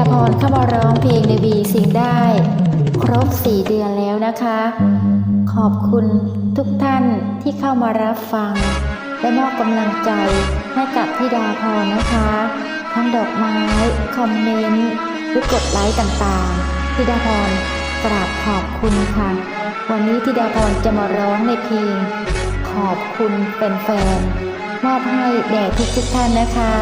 าพรเข้ามาร้องเพลงในบีสิงได้ ครบสี่เดือนแล้วนะคะ ขอบคุณทุกท่านที่เข้ามารับฟัง และมอบกำลังใจให้กับธิดาพรนะคะ ทั้งดอกไม้ คอมเมนต์หรือกดไลค์ต่างๆธิดาพรกราบขอบคุณค่ะ วันนี้ธิดาพรจะมาร้องในเพลงขอบคุณเป็นแฟน มอบให้แด่ทุกๆท่านนะคะ